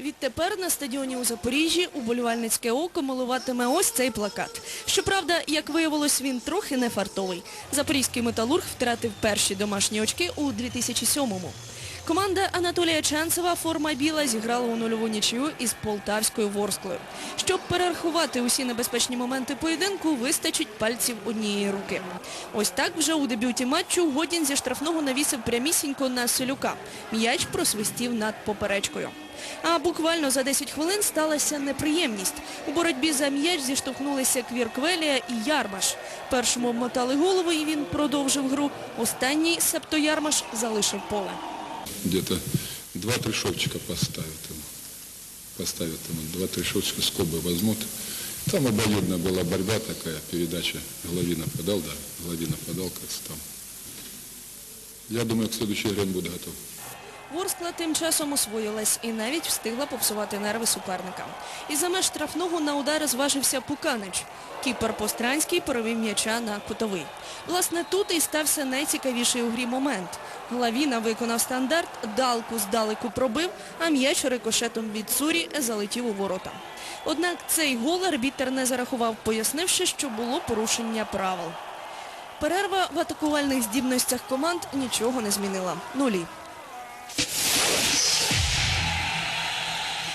Відтепер на стадіоні у Запоріжжі уболівальницьке око милуватиме ось цей плакат. Щоправда, як виявилось, він трохи не фартовий. Запорізький металург втратив перші домашні очки у 2007-му. Команда Анатолія Ченцева форма біла зіграла у нульову нічию із полтавською Ворсклою. Щоб перерахувати усі небезпечні моменти поєдинку, вистачить пальців однієї руки. Ось так вже у дебюті матчу Годін зі штрафного навісив прямісінько на Селюка. М'яч просвистів над поперечкою. А буквально за 10 хвилин сталася неприємність. У боротьбі за м'яч зіштовхнулися Квірквелія і Ярмаш. Першому обмотали голову і він продовжив гру. Останній, себто Ярмаш, залишив поле. где-то два-три шовчика. Поставят ему, два-три шовчика скобы. Там обоюдная была борьба такая, передача. Головина подал, да, Головина подал, кажется, там. Я думаю, к следующей игре он будет готов. Ворскла тим часом освоїлась і навіть встигла попсувати нерви суперника. Із-за меж штрафного на удари зважився Пуканич. Кіпер Постранський перевів м'яча на кутовий. Власне, тут і стався найцікавіший у грі момент. Главіна виконав стандарт, далку здалеку пробив, а м'яч рикошетом від Цурі залетів у ворота. Однак цей гол арбітер не зарахував, пояснивши, що було порушення правил. Перерва в атакувальних здібностях команд нічого не змінила. Нулі.